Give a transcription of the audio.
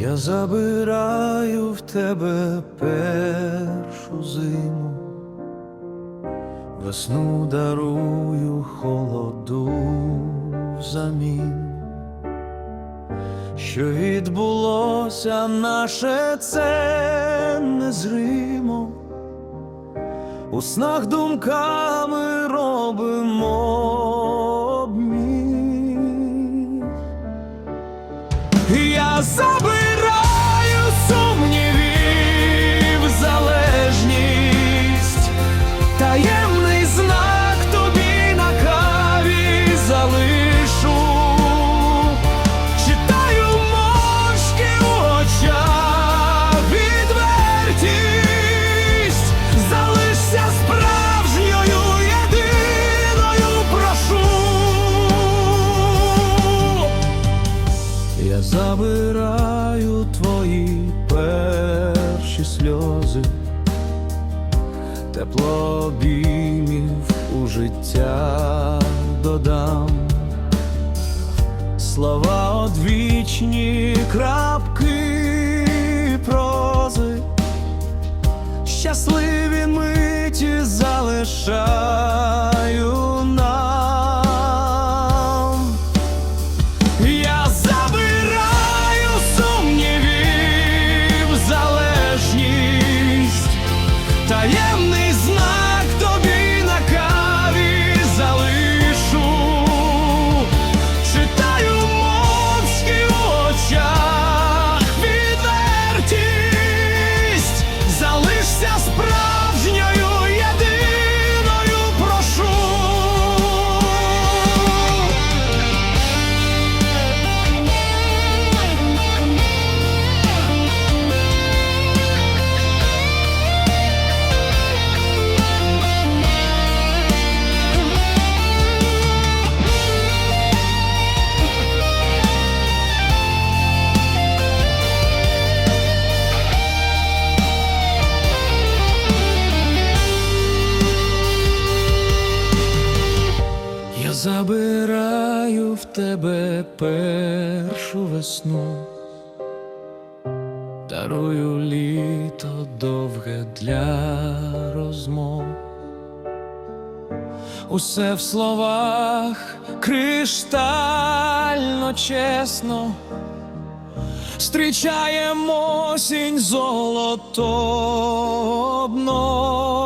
Я забираю в тебе першу зиму, весну дарую холоду взамін. Що відбулося наше це незримо, у снах думками забираю твої перші сльози, тепло обіймів у життя додам, слова одвічні крапки прози, щасливі миті залишаю тебе першу весну, дарую літо довге для розмов. Усе в словах криштально чесно. Зустрічаємо осінь золото обнов.